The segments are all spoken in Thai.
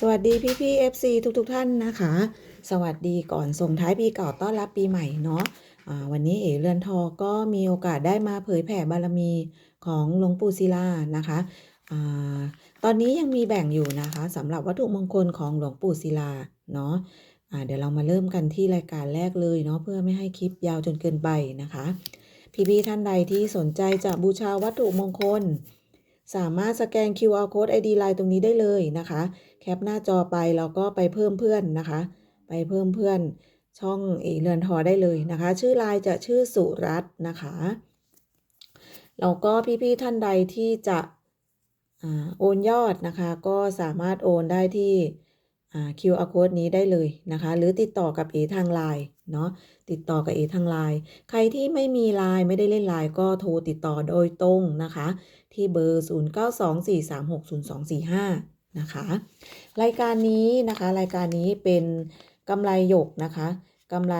สวัสดีพี่พี่ FC ทุกทุกท่านนะคะ สวัสดีก่อนส่งท้ายปีเก่าต้อนรับปีใหม่เนาะวันนี้เอเรือนทอก็มีโอกาสได้มาเผยแผ่บารมีของหลวงปู่ศิลานะคะอตอนนี้ยังมีแบ่งอยู่นะคะสำหรับวัตถุมงคลของหลวงปู่ศิลาเนาะเดี๋ยวเรามาเริ่มกันที่รายการแรกเลยเนาะเพื่อไม่ให้คลิปยาวจนเกินไปนะคะ พี่ๆท่านใดที่สนใจจะบูชาวัตถุมงคล สามารถสแกน QR code ID Line ตรงนี้ได้เลยนะคะ แคปหน้าจอไปแล้วก็ไปเพิ่มเพื่อนนะคะ ไปเพิ่มเพื่อนช่องเอเรือนทอได้เลยนะคะ ชื่อไลน์จะชื่อสุรัตน์นะคะแล้วก็พี่ๆท่านใดที่จะอโอนยอดนะคะ ก็สามารถโอนได้ที่อ่า QR code นี้ได้เลยนะคะ หรือติดต่อกับเอทางไลน์เนาะติดต่อกับเอทางไลน์ใครที่ไม่มีไลน์ไม่ได้เล่นไลน์ก็โทรติดต่อโดยตรงนะคะ ที่เบอร์ 0924360245 นะคะ รายการนี้นะคะรายการนี้เป็นกำไรหยกนะคะกำไร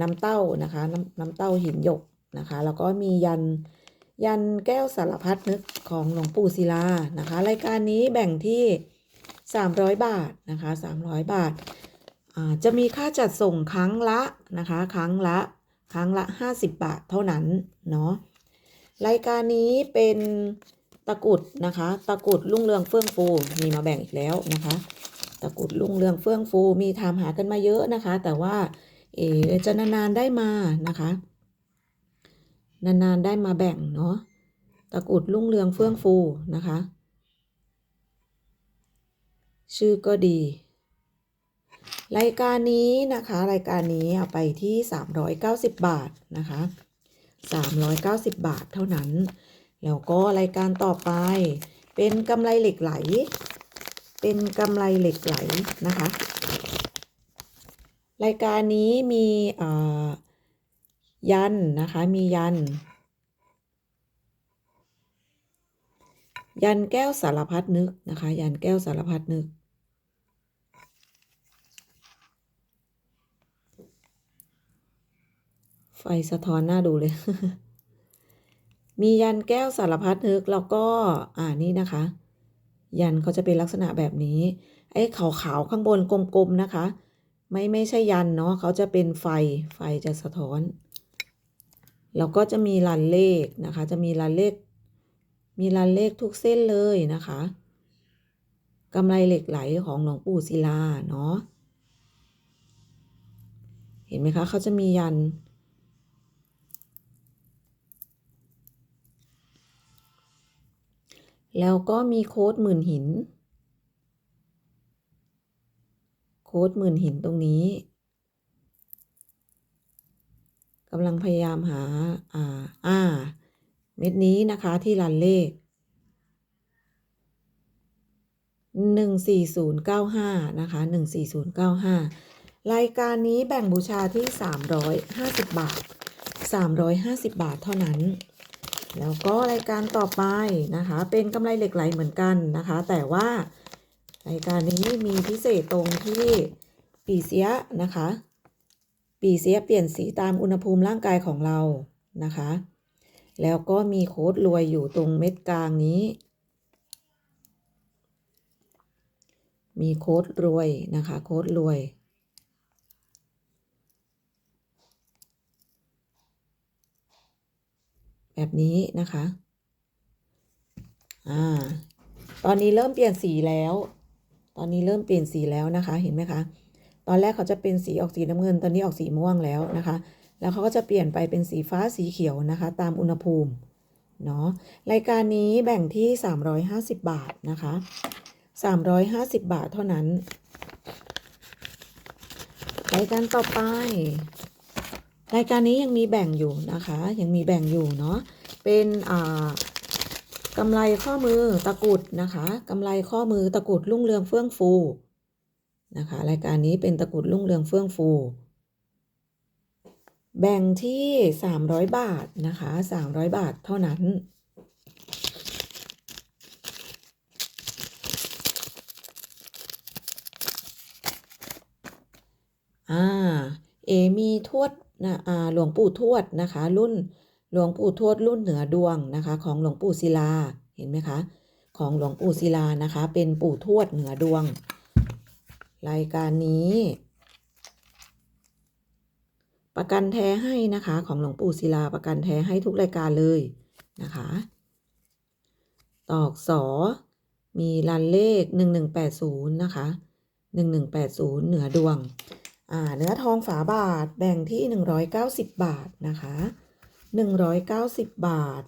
น้ำเต้านะคะน้ำน้ำเต้าหินหยกนะคะ แล้วก็มียันยันแก้วสารพัดนึกของหลวงปู่ศิลานะคะ รายการนี้แบ่งที่ 300 บาทนะคะ 300 บาทอ่าจะมีค่าจัดส่งครั้งละนะคะ ครั้งละครั้งละ 50 บาทเท่านั้นเนาะรายการนี้เป็น ตะกุดนะคะ ตะกุดรุ่งเรืองเฟื่องฟูมีมาแบ่งอีกแล้วนะคะ ตะกุดรุ่งเรืองเฟื่องฟูมีถามหากันมาเยอะนะคะ แต่ว่าเอจะนานๆได้มานะคะ นานๆได้มาแบ่งเนาะตะกุดรุ่งเรืองเฟื่องฟูนะคะ ชื่อก็ดี รายการนี้นะคะ รายการนี้เอาไปที่ 390 บาทนะคะ 390 บาทเท่านั้น แล้วก็รายการต่อไป เป็นกำไรเหล็กไหล เป็นกำไรเหล็กไหลนะคะ รายการนี้มียันนะคะ มียัน ยันแก้วสารพัดนึกนะคะ ยันแก้วสารพัดนึกไฟสะท้อนหน้าดูเลย มียันแก้วสารพัดนึกแล้วก็อ่านี่นะคะ ยันเขาจะเป็นลักษณะแบบนี้ ไอ้ขาวๆข้างบนกลมๆนะคะ ไม่ไม่ใช่ยันเนาะเขาจะเป็นไฟไฟจะสะท้อน แล้วก็จะมีลันเลขนะคะ จะมีลันเลข มีลันเลขทุกเส้นเลยนะคะกำไรเหล็กไหลของหลวงปู่ศิลาเนาะเห็นไหมคะเขาจะมียัน แล้วก็มีโค้ดหมื่นหิน โค้ดหมื่นหินตรงนี้กำลังพยายามหา อ่า อ่า เม็ดนี้นะคะที่รันเลขหนึ่งสี่ศูนย์เก้าห้านะคะหนึ่งสี่ศูนย์เก้าห้ารายการนี้แบ่งบูชาที่สามร้อยห้าสิบบาทสามร้อยห้าสิบบาทเท่านั้น แล้วก็รายการต่อไปนะคะ เป็นกำไรเหล็กไหลเหมือนกันนะคะ แต่ว่ารายการนี้มีพิเศษตรงที่ปีเสียนะคะ ปีเสียเปลี่ยนสีตามอุณหภูมิร่างกายของเรานะคะ แล้วก็มีโค้ดรวยอยู่ตรงเม็ดกลางนี้ มีโค้ดรวยนะคะ โค้ดรวย แบบนี้นะคะ อ่า ตอนนี้เริ่มเปลี่ยนสีแล้ว ตอนนี้เริ่มเปลี่ยนสีแล้วนะคะ เห็นไหมคะ ตอนแรกเขาจะเป็นสีออกสีน้ำเงิน ตอนนี้ออกสีม่วงแล้วนะคะ แล้วเขาก็จะเปลี่ยนไปเป็นสีฟ้าสีเขียวนะคะ ตามอุณหภูมิ เนาะ รายการนี้แบ่งที่ 350 บาทนะคะ 350 บาทเท่านั้นรายการต่อไป รายการนี้ยังมีแบ่งอยู่นะคะ ยังมีแบ่งอยู่เนาะเป็นอ่ากำไรข้อมือตะกุดนะคะกำไรข้อมือตะกุดรุ่งเรืองเฟื่องฟูนะคะรายการนี้เป็นตะกุดรุ่งเรืองเฟื่องฟู แบ่งที่ 300 บาทนะคะ 300 บาทเท่านั้น อ่า เอมีทวด นะหลวงปู่ทวดนะคะ รุ่นหลวงปู่ทวดรุ่นเหนือดวงนะคะ ของหลวงปู่ศิลาเห็นไหมคะ ของหลวงปู่ศิลานะคะ เป็นปู่ทวดเหนือดวง รายการนี้ ประกันแท้ให้นะคะ ของหลวงปู่ศิลาประกันแท้ให้ทุกรายการเลยนะคะ ตอกสอมีรันเลข1180นะคะ1180เหนือดวง เนื้อทองฝาบาทแบ่งที่ 190 บาทนะคะ 190 บาท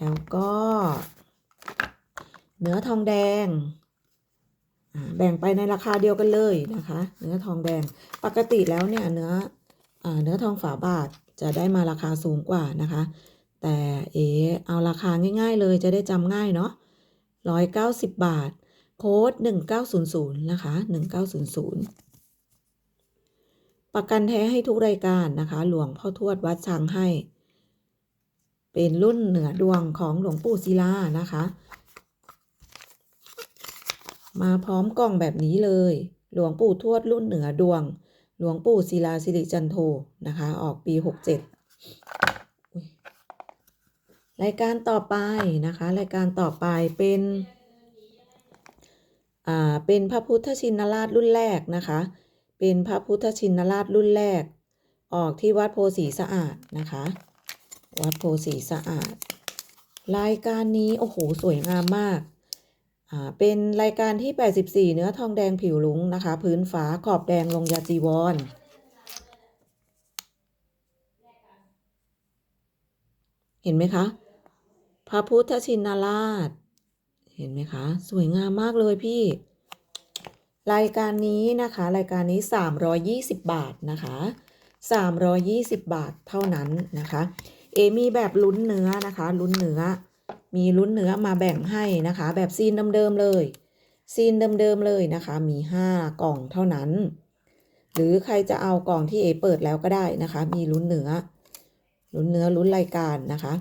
แล้วก็ เนื้อทองแดง แบ่งไปในราคาเดียวกันเลยนะคะ เนื้อทองแดงปกติแล้วเนี่ยเนื้ออเนื้อทองฝาบาทจะได้มาราคาสูงกว่านะคะ แต่เอเอาราคาง่ายๆเลยจะได้จำง่ายเนาะ190 บาท โค้ด 1900 นะคะ 1900 ประกันแท้ให้ทุกรายการนะคะ หลวงพ่อทวดวัดช้างให้ เป็นรุ่นเหนือดวงของหลวงปู่ศิลานะคะ มาพร้อมกล่องแบบนี้เลย หลวงปู่ทวดรุ่นเหนือดวง หลวงปู่ศิลาสิริจันโทนะคะ ออกปี67อุ๊ยรายการต่อไปนะคะ รายการต่อไปเป็น อ่า เป็นพระพุทธชินราชรุ่นแรกนะคะ เป็นพระพุทธชินราชรุ่นแรก ออกที่วัดโพสีสะอาดนะคะ วัดโพสีสะอาด รายการนี้โอ้โหสวยงามมาก อ่า เป็นรายการที่ 84 เนื้อทองแดงผิวลุงนะคะ พื้นฝาขอบแดงลงยาจีวรเห็นไหมคะ พระพุทธชินราช เห็นไหมคะ สวยงามมากเลยพี่ รายการนี้นะคะ รายการนี้ 320 บาทนะคะ 320 บาทเท่านั้นนะคะ เอมีแบบลุ้นเนื้อนะคะลุ้นเนื้อ มีลุ้นเนื้อมาแบ่งให้นะคะ แบบซีนเดิมๆเลย ซีนเดิมๆเลยนะคะ มี 5 กล่องเท่านั้น หรือใครจะเอากล่องที่เอเปิดแล้วก็ได้นะคะ มีลุ้นเนื้อลุ้นเนื้อลุ้นรายการนะคะ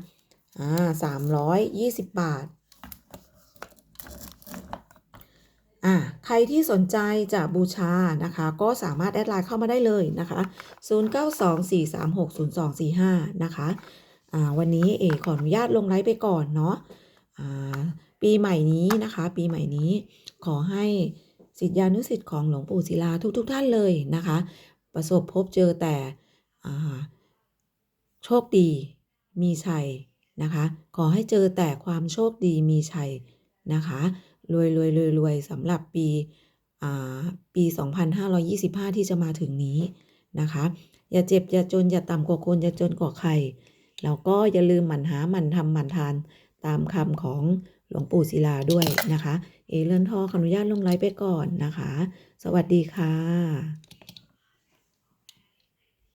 อ่าสามร้อยยี่สิบบาท อ่าใครที่สนใจจะบูชานะคะ ก็สามารถแอดไลน์เข้ามาได้เลยนะคะ 0924360245 นะคะอ่าวันนี้เอขออนุญาตลงไลฟ์ไปก่อนเนาะอ่าปีใหม่นี้นะคะ ปีใหม่นี้ขอให้สิทธิานุสิทธิ์ของหลวงปู่ศิลาทุกๆทท่านเลยนะคะ ประสบพบเจอแต่อ่าโชคดีมีชัยนะคะ ขอให้เจอแต่ความโชคดีมีชัยนะคะ รวยรวยรวยรวยสำหรับปีอ่าปี 2525 ที่จะมาถึงนี้นะคะ อย่าเจ็บ อย่าจน อย่าต่ำกว่าคน อย่าจนกว่าใคร แล้วก็อย่าลืมหมั่นหาหมั่นทำหมั่นทานตามคำของหลวงปู่ศิลาด้วยนะคะ เอเลินทอขออนุญาตลงไลฟ์ไปก่อนนะคะ สวัสดีค่ะ